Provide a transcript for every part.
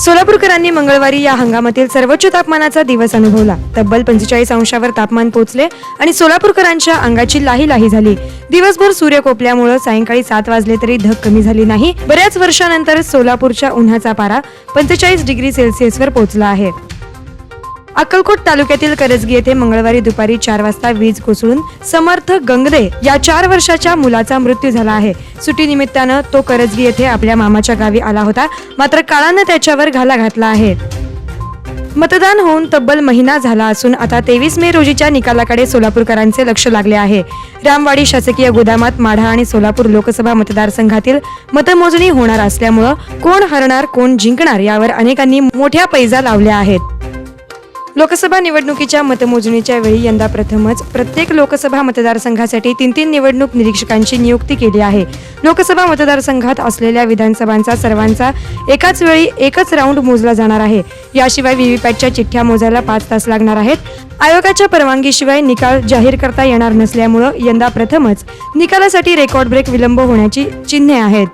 सोलापूरकरांनी मंगळवारी या हंगामातील सर्वोच्च तापमानाचा दिवस अनुभवला. तब्बल पंचेचाळीस अंशावर तापमान पोहोचले आणि सोलापूरकरांच्या अंगाची लाही लाही झाली. दिवसभर सूर्य कोपल्यामुळं सायंकाळी सात वाजले तरी धग कमी झाली नाही. बऱ्याच वर्षानंतर सोलापूरच्या उन्हाचा पारा पंचेचाळीस डिग्री सेल्सिअसवर पोहोचला आहे. अक्कलकोट तालुक्यातील करजगी येथे मंगळवारी दुपारी चार वाजता वीज कोसळून समर्थ गंगदे या चार वर्षाच्या मुलाचा मृत्यू झाला आहे. सुट्टीनिमित्तानं तो करजगी येथे आपल्या मामाच्या गावी आला होता. मात्र काळानं त्याच्यावर घाला घातला आहे. मतदान होऊन तब्बल महिना झाला असून आता तेवीस मे रोजीच्या निकालाकडे सोलापूरकरांचे लक्ष लागले आहे. रामवाडी शासकीय गोदामात माढा आणि सोलापूर लोकसभा मतदारसंघातील मतमोजणी होणार असल्यामुळं कोण हरणार कोण जिंकणार यावर अनेकांनी मोठ्या पैजा लावल्या आहेत. लोकसभा निवडणुकीच्या मतमोजणीच्या वेळी यंदा प्रथमच प्रत्येक लोकसभा मतदारसंघासाठी तीन तीन निवडणूक निरीक्षकांची नियुक्ती केली आहे. लोकसभा मतदारसंघात असलेल्या विधानसभांचा सर्वांचा एकाच वेळी एकच राऊंड मोजला जाणार आहे. याशिवाय व्हीव्हीपॅटच्या चिठ्ठ्या मोजायला पाच तास लागणार आहेत. आयोगाच्या परवानगीशिवाय निकाल जाहीर करता येणार नसल्यामुळं यंदा प्रथमच निकालासाठी रेकॉर्ड ब्रेक विलंब होण्याची चिन्हे आहेत.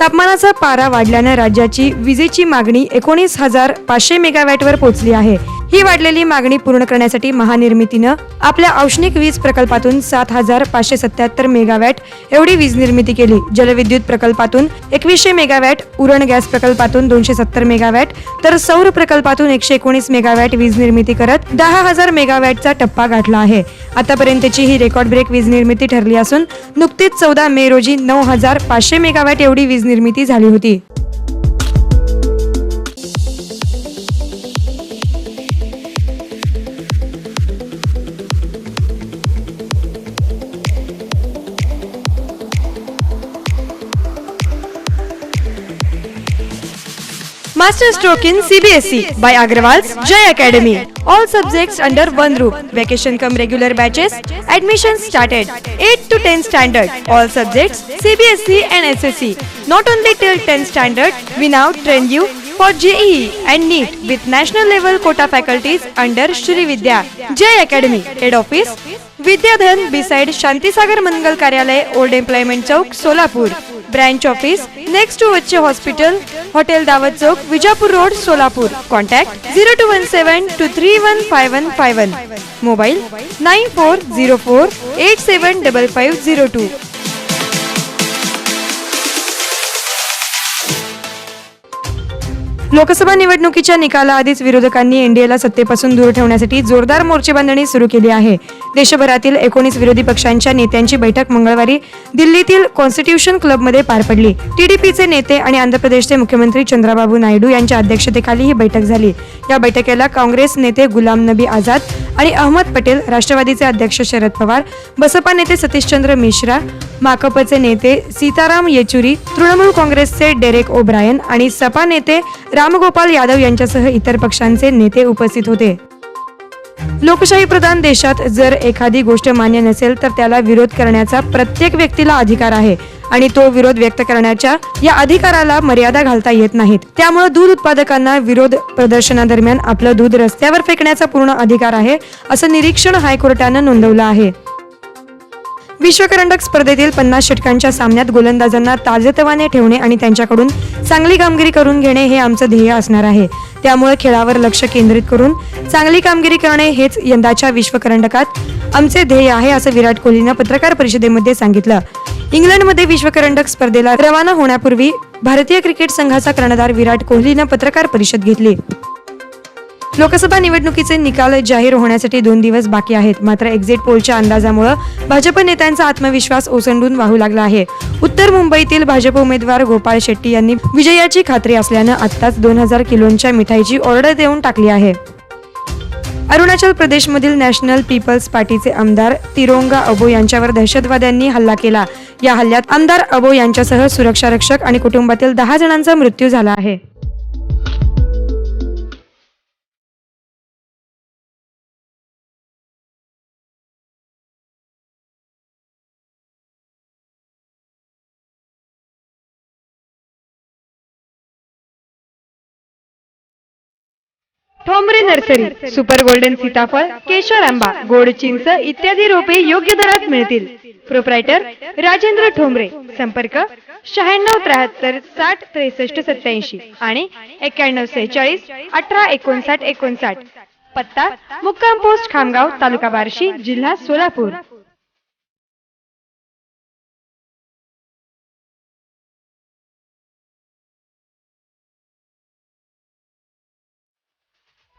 तापमानाचा पारा वाढल्यानं राज्याची विजेची मागणी एकोणीस हजार पाचशे मेगावॅटवर पोहोचली आहे. ही वाढलेली मागणी पूर्ण करण्यासाठी महानिर्मितीनं आपल्या औष्णिक वीज प्रकल्पातून सात हजार पाचशे सत्याहत्तर मेगावॅट एवढी वीज निर्मिती केली. जलविद्युत प्रकल्पातून एकवीसशे मेगावॅट उरण गॅस प्रकल्पातून दोनशे सत्तर मेगावॅट तर सौर प्रकल्पातून एकशे एकोणीस मेगावॅट वीज निर्मिती करत दहा हजार मेगावॅटचा टप्पा गाठला आहे. आतापर्यंतची ही रेकॉर्ड ब्रेक वीज निर्मिती ठरली असून नुकतीच चौदा मे रोजी नऊ हजार पाचशे मेगावॅट एवढी वीज निर्मिती झाली होती. Master stroke in CBSE by Agrawal's Jay Academy. All subjects under one roof. Vacation come regular batches. Admissions started. 8 to 10 standard. All subjects CBSE and SSE. Not only till 10 standard, we now train you for JEE and NEET with national level quota faculties under Shri Vidya. Jay Academy. Head office Vidyadhan beside Shantisagar मंगल कार्यालय old employment Chowk Solapur branch office next to Vachche hospital hotel Dawat Chowk Vijapur road Solapur contact zero two one seven two three one five one five one mobile nine four zero four eight seven double five zero two Lok Sabha निवडणुकीच्या निकालाआधीच विरोधकांनी एनडीएला सत्तेपासून दूर ठेवण्यासाठी जोरदार मोर्चेबांधणी सुरू केली आहे. देशभरातील एकोणीस विरोधी पक्षांच्या नेत्यांची बैठक मंगळवारी दिल्लीतील कॉन्स्टिट्यूशन क्लबमध्ये पार पडली. टीडीपीचे नेते आणि आंध्र प्रदेशचे मुख्यमंत्री चंद्राबाबू नायडू यांच्या अध्यक्षतेखाली ही बैठक झाली. या बैठकीला काँग्रेस नेते गुलाम नबी आझाद आणि अहमद पटेल राष्ट्रवादीचे अध्यक्ष शरद पवार बसपा नेते सतीशचंद्र मिश्रा माकपचे नेते सीताराम येचुरी तृणमूल काँग्रेसचे डेरेक ओब्रायन आणि सपा नेते रामगोपाल यादव यांच्यासह इतर पक्षांचे नेते उपस्थित होते. लोकशाही प्रधान देशात जर एखादी गोष्ट मान्य नसेल तर त्याला विरोध करण्याचा प्रत्येक व्यक्तीला अधिकार आहे आणि तो विरोध व्यक्त करण्याच्या या अधिकाराला मर्यादा घालता येत नाहीत. त्यामुळे दूध उत्पादकांना विरोध प्रदर्शनादरम्यान आपलं दूध रस्त्यावर फेकण्याचा पूर्ण अधिकार आहे असं निरीक्षण हायकोर्टानं नोंदवलं आहे. विश्वकरंडक स्पर्धेतील पन्नास षटकांच्या सामन्यात गोलंदाजांना ताजेतवाने ठेवणे आणि त्यांच्याकडून चांगली कामगिरी करून घेणे हे आमचं ध्येय असणार आहे. त्यामुळे खेळावर लक्ष केंद्रित करून चांगली कामगिरी करणे हेच यंदाच्या विश्वकरंडकात आमचे ध्येय आहे असं विराट कोहलीनं पत्रकार परिषदेमध्ये सांगितलं. इंग्लंडमध्ये विश्वकरंडक स्पर्धेला रवाना होण्यापूर्वी भारतीय क्रिकेट संघाचा कर्णधार विराट कोहलीनं पत्रकार परिषद घेतली. लोकसभा निवडणुकीचे निकाल जाहीर होण्यासाठी दोन दिवस बाकी आहेत. मात्र एक्झिट पोलच्या अंदाजामुळे भाजप नेत्यांचा आत्मविश्वास ओसंडून वाहू लागला आहे. उत्तर मुंबईतील भाजप उमेदवार गोपाळ शेट्टी यांनी विजयाची खात्री असल्यानं आत्ताच दोन हजार किलोंच्या मिठाईची ऑर्डर देऊन टाकली आहे. अरुणाचल प्रदेशमधील नॅशनल पीपल्स पार्टीचे आमदार तिरोंगा अबो यांच्यावर दहशतवाद्यांनी हल्ला केला. या हल्ल्यात आमदार अबो यांच्यासह सुरक्षा रक्षक आणि कुटुंबातील दहा जणांचा मृत्यू झाला आहे. ठोंबरे नर्सरी सुपर गोल्डन सीताफळ केशर आंबा गोड चिंच इत्यादी रोपे योग्य दरात मिळतील. प्रोप्रायटर राजेंद्र ठोंबरे. संपर्क शहाण्णव त्र्याहत्तर साठ त्रेसष्ट सत्याऐंशी आणि एक्क्याण्णव सेहेचाळीस अठरा एकोणसाठ एकोणसाठ. पत्ता मुक्काम पोस्ट खामगाव तालुका बार्शी जिल्हा Solapur.